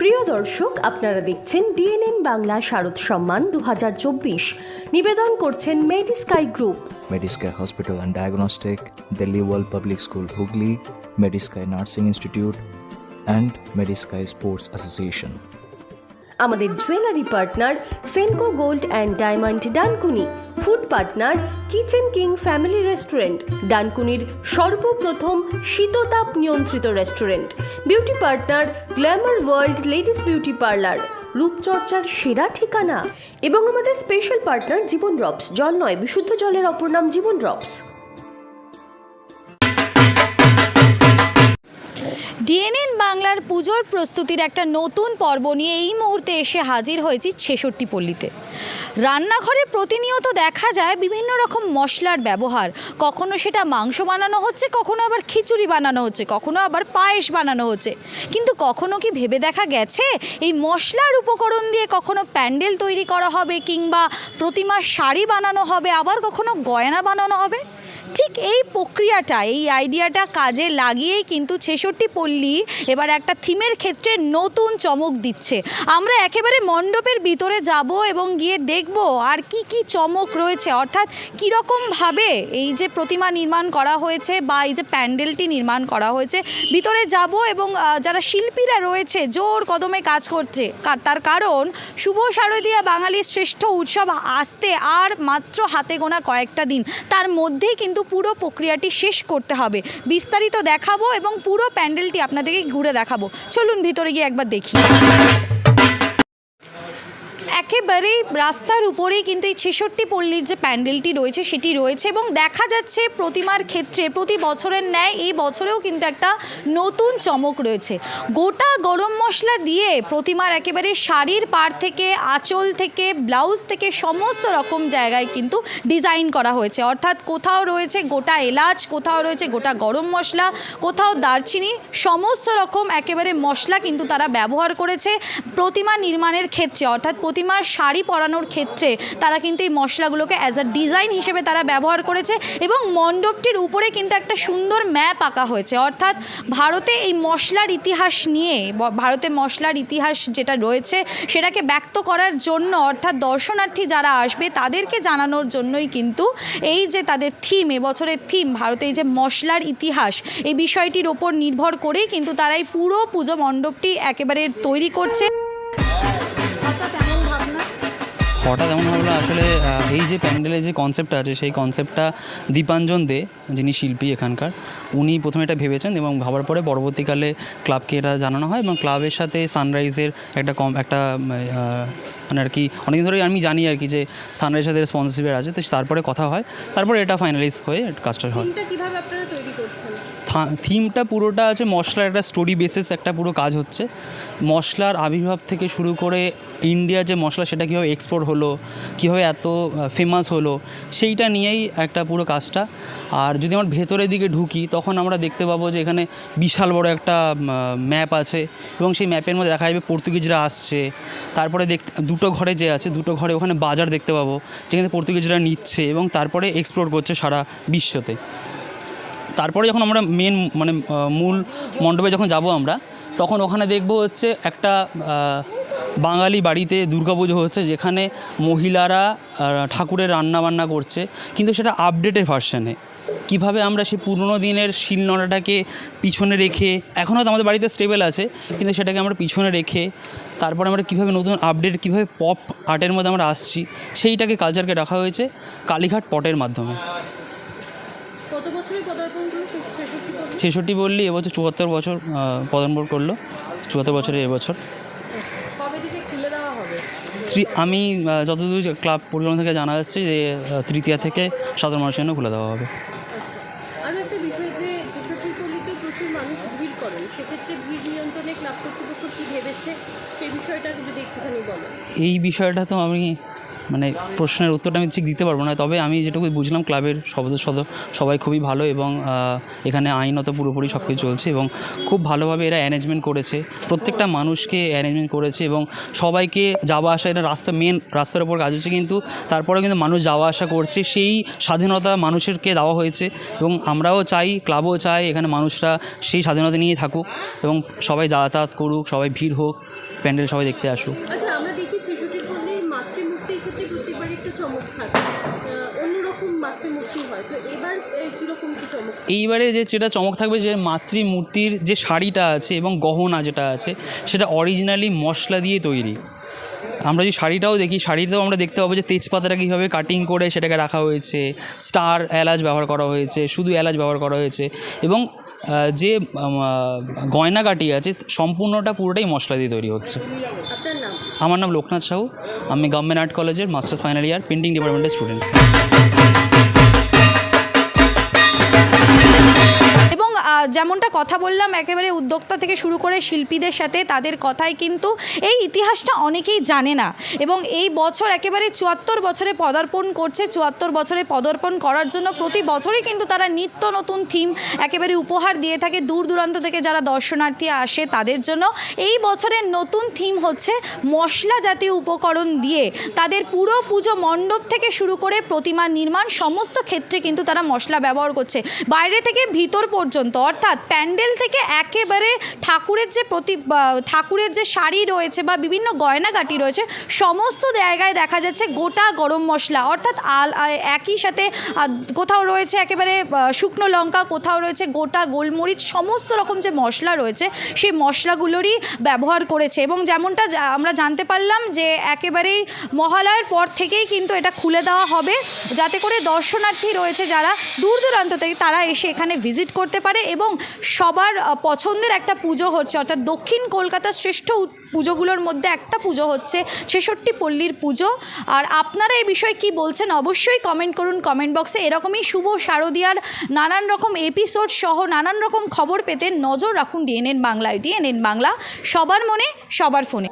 প্রিয় দর্শক আপনারা দেখছেন ডিএনএন বাংলা শারদ সম্মান দু হাজার চব্বিশ। নিবেদন করছেন Medisky group Medisky hospital and diagnostic Delhi world public school Hooghly Medisky nursing institute and Medisky sports association আমাদের jewellery partner Senco gold and diamond Dankuni. Food partner, kitchen king family restaurant, ডানকুনির সর্বপ্রথম শীততাপ নিয়ন্ত্রিত restaurant, beauty partner, glamour world ladies beauty parlour, রূপচর্চার সেরা ঠিকানা এবং আমাদের special partner জীবন drops, জল নয়, বিশুদ্ধ জলের অপর নাম জীবন ড্রপস। ডিএনএন বাংলার পুজোর প্রস্তুতির একটা নতুন পর্ব নিয়ে এই মুহূর্তে এসে হাজির হয়েছি ছেষট্টি পল্লীতে। রান্নাঘরে প্রতিনিয়ত দেখা যায় বিভিন্ন রকম মশলার ব্যবহার। কখনো সেটা মাংস বানানো হচ্ছে, কখনো আবার খিচুড়ি বানানো হচ্ছে, কখনো আবার পায়েস বানানো হচ্ছে। কিন্তু কখনো কি ভেবে দেখা গেছে, এই মশলার উপকরণ দিয়ে কখনো প্যান্ডেল তৈরি করা হবে কিংবা প্রতিমার শাড়ি বানানো হবে, আবার কখনো গয়না বানানো হবে? ঠিক এই প্রক্রিয়াটা, এই আইডিয়াটা কাজে লাগিয়েই কিন্তু ছেষট্টি পল্লী এবার একটা থিমের ক্ষেত্রে নতুন চমক দিচ্ছে। আমরা একেবারে মণ্ডপের ভিতরে যাব এবং গিয়ে দেখব আর কি কি চমক রয়েছে। অর্থাৎ কীরকমভাবে এই যে প্রতিমা নির্মাণ করা হয়েছে বা এই যে প্যান্ডেলটি নির্মাণ করা হয়েছে, ভিতরে যাব এবং যারা শিল্পীরা রয়েছে, জোর কদমে কাজ করছে। তার কারণ, শুভ শারদীয়া বাঙালির শ্রেষ্ঠ উৎসব আসতে আর মাত্র হাতে গোনা কয়েকটা দিন। তার মধ্যেই কিন্তু পুরো প্রক্রিয়াটি শেষ করতে হবে। বিস্তারিত দেখাবো এবং পুরো প্যান্ডেলটি আপনাদেরকে ঘুরে দেখাবো। চলুন ভিতরে গিয়ে একবার দেখি। একেবারেই রাস্তার উপরেই কিন্তু এই ছেষট্টি পল্লীর যে প্যান্ডেলটি রয়েছে, সেটি রয়েছে এবং দেখা যাচ্ছে প্রতিমার ক্ষেত্রে প্রতি বছরের ন্যায় এই বছরেও কিন্তু একটা নতুন চমক রয়েছে। গোটা গরম মশলা দিয়ে প্রতিমার একেবারে শাড়ির পাড় থেকে, আঁচল থেকে, ব্লাউজ থেকে সমস্ত রকম জায়গায় কিন্তু ডিজাইন করা হয়েছে। অর্থাৎ কোথাও রয়েছে গোটা এলাচ, কোথাও রয়েছে গোটা গরম মশলা, কোথাও দারচিনি, সমস্ত রকম একেবারে মশলা কিন্তু তারা ব্যবহার করেছে প্রতিমা নির্মাণের ক্ষেত্রে। অর্থাৎ প্রতিমার শাড়ি পরানোর ক্ষেত্রে তারা কিন্তু এই মশলাগুলোকে অ্যাজ আ ডিজাইন হিসেবে তারা ব্যবহার করেছে এবং মণ্ডপটির উপরে কিন্তু একটা সুন্দর ম্যাপ আঁকা হয়েছে। অর্থাৎ ভারতে এই মশলার ইতিহাস নিয়ে ভারতে মশলার ইতিহাস যেটা রয়েছে সেটাকে ব্যক্ত করার জন্য, অর্থাৎ দর্শনার্থী যারা আসবে তাদেরকে জানানোর জন্যই কিন্তু এই যে তাদের থিম এবছরের থিম ভারতে এই যে মশলার ইতিহাস, এই বিষয়টির ওপর নির্ভর করেই কিন্তু তারা এই পুরো পুজো মণ্ডপটি একেবারে তৈরি করছে। হঠাৎ এমন ভাবলো আসলে এই যে প্যান্ডেলের যে কনসেপ্টটা আছে, সেই কনসেপ্টটা দীপাঞ্জন দে, যিনি শিল্পী এখানকার উনি প্রথমে এটা ভেবেছেন এবং ভাবার পরে পরবর্তীকালে ক্লাবকে এটা জানানো হয় এবং ক্লাবের সাথে সানরাইজের একটা কম একটা মানে আর কি অনেকদিন ধরেই আমি জানি আর কি যে সানরাইজের সাথে স্পন্সরশিপের আছে তো তারপরে কথা হয় তারপরে এটা ফাইনালাইজ হয়ে কাজটা হয়। থিমটা পুরোটা আছে মশলার একটা স্টোরি বেসিস একটা পুরো কাজ হচ্ছে। মশলার আবির্ভাব থেকে শুরু করে ইন্ডিয়া যে মশলা সেটা কীভাবে এক্সপোর্ট হলো কীভাবে এত ফেমাস হলো সেইটা নিয়েই একটা পুরো কাজটা। আর যদি আমার ভেতরের দিকে ঢুকি তখন আমরা দেখতে পাবো যে এখানে বিশাল বড় একটা ম্যাপ আছে এবং সেই ম্যাপের মধ্যে দেখা যাবে পর্তুগিজরা আসছে। তারপরে দেখতে দুটো ঘরে যে আছে, দুটো ঘরে ওখানে বাজার দেখতে পাবো, যেখানে পর্তুগিজরা নিচ্ছে এবং তারপরে এক্সপ্লোর করছে সারা বিশ্বতে। তারপরে যখন আমরা মেন মানে মূল মণ্ডপে যখন যাব আমরা, তখন ওখানে দেখব হচ্ছে একটা বাঙালি বাড়িতে দুর্গাপুজো হচ্ছে, যেখানে মহিলারা ঠাকুরের রান্না বান্না করছে, কিন্তু সেটা আপডেটেড ভার্সানে কীভাবে আমরা সেই পুরনো দিনের শিলনোড়াটাকে পিছনে রেখে এখনও তো আমাদের বাড়িতে স্টেবেল আছে কিন্তু সেটাকে আমরা পিছনে রেখে তারপরে আমরা কীভাবে নতুন আপডেট কীভাবে পপ আর্টের মধ্যে আমরা আসছি সেইটাকে কালচারকে রাখা হয়েছে কালীঘাট পটের মাধ্যমে। ছেষট্টি বললি এবছর চুয়াত্তর বছর পদার্পণ করল চুয়াত্তর বছরের এবছর। আমি যতদূর ক্লাব পরিচালনা থেকে জানা যাচ্ছে যে তৃতীয়া থেকে সাধারণ মানুষের জন্য খুলে দেওয়া হবে। এই বিষয়টা তো আমি মানে প্রশ্নের উত্তরটা আমি ঠিক দিতে পারব না। তবে আমি যেটুকু বুঝলাম, ক্লাবের সদস্য সদ- সবাই খুবই ভালো এবং এখানে আইনত পুরোপুরি সব কিছু চলছে এবং খুব ভালোভাবে এরা অ্যারেঞ্জমেন্ট করেছে। প্রত্যেকটা মানুষকে অ্যারেঞ্জমেন্ট করেছে এবং সবাইকে যাওয়া আসা, এটা রাস্তা মেন রাস্তার ওপর কাজ হচ্ছে। কিন্তু তারপরেও কিন্তু মানুষ যাওয়া আসা করছে, সেই স্বাধীনতা মানুষেরকে দেওয়া হয়েছে এবং আমরাও চাই, ক্লাবও চাই, এখানে মানুষরা সেই স্বাধীনতা নিয়ে থাকুক এবং সবাই যাতায়াত করুক, সবাই ভিড় হোক, প্যান্ডেল সবাই দেখতে আসুক আচ্ছা আমরা দেখি ছেষট্টি পল্লীর মাতৃমূর্তির ক্ষেত্রে প্রত্যেকবার একটু চমক থাকে। অন্যরকম মাতৃমূর্তি হয়। তো এবার আহ, কি চমক? এইবারে যে যেটা চমক থাকবে যে মাতৃমূর্তির যে শাড়িটা আছে এবং গহনা যেটা আছে সেটা অরিজিনালি মশলা দিয়ে তৈরি। আমরা যে শাড়িটাও দেখি শাড়িতেও আমরা দেখতে পাবো যে তেজপাতাটা কীভাবে কাটিং করে সেটাকে রাখা হয়েছে স্টার এলাচ ব্যবহার করা হয়েছে শুধু এলাচ ব্যবহার করা হয়েছে এবং যে গয়নাগাটি আছে সম্পূর্ণটা পুরোটাই মশলা দিয়ে তৈরি হচ্ছে। আমার নাম লোকনাথ সাহু। আমি গভর্নমেন্ট আর্ট কলেজের মাস্টার্স ফাইনাল ইয়ার পেন্টিং ডিপার্টমেন্টের স্টুডেন্ট যেমনটা কথা বললাম, একেবারে উদ্যোক্তা থেকে শুরু করে শিল্পীদের সাথে তাদের কথাই কিন্তু এই ইতিহাসটা অনেকেই জানে না। এবং এই বছর একেবারে চুয়াত্তর বছরে পদার্পণ করছে, চুয়াত্তর বছরে পদার্পণ করার জন্য প্রতি বছরই কিন্তু তারা নিত্য নতুন থিম একেবারে উপহার দিয়ে থাকে। দূর দূরান্ত থেকে যারা দর্শনার্থী আসে তাদের জন্য এই বছরের নতুন থিম হচ্ছে মশলা জাতীয় উপকরণ দিয়ে। তাদের পুরো পুজো মণ্ডপ থেকে শুরু করে প্রতিমা নির্মাণ সমস্ত ক্ষেত্রে কিন্তু তারা মশলা ব্যবহার করছে। বাইরে থেকে ভিতর পর্যন্ত অর্থাৎ প্যান্ডেল থেকে একেবারে ঠাকুরের যে প্রতি ঠাকুরের যে শাড়ি রয়েছে বা বিভিন্ন গয়নাগাটি রয়েছে, সমস্ত জায়গায় দেখা যাচ্ছে গোটা গরম মশলা। অর্থাৎ আল একই সাথে কোথাও রয়েছে একেবারে শুকনো লঙ্কা, কোথাও রয়েছে গোটা গোলমরিচ, সমস্ত রকম যে মশলা রয়েছে, সেই মশলাগুলোরই ব্যবহার করেছে। এবং যেমনটা আমরা জানতে পারলাম যে একেবারেই মহালয়ের পর থেকেই কিন্তু এটা খুলে দেওয়া হবে। যাতে করে দর্শনার্থী রয়েছে যারা দূর দূরান্ত থেকে, তারা এসে এখানে ভিজিট করতে পারে এবং সবার পছন্দের একটা পুজো হচ্ছে, অর্থাৎ দক্ষিণ কলকাতার শ্রেষ্ঠ পুজোগুলোর মধ্যে একটা পুজো হচ্ছে ছেষট্টি পল্লীর পুজো। আর আপনারা এই বিষয়ে কি বলছেন অবশ্যই কমেন্ট করুন কমেন্ট বক্সে এরকমই শুভ শারদিয়ার নানান রকম এপিসোড সহ নানান রকম খবর পেতে নজর রাখুন ডিএনএন বাংলায়। ডিএনএন বাংলা, সবার মনে, সবার ফোনে।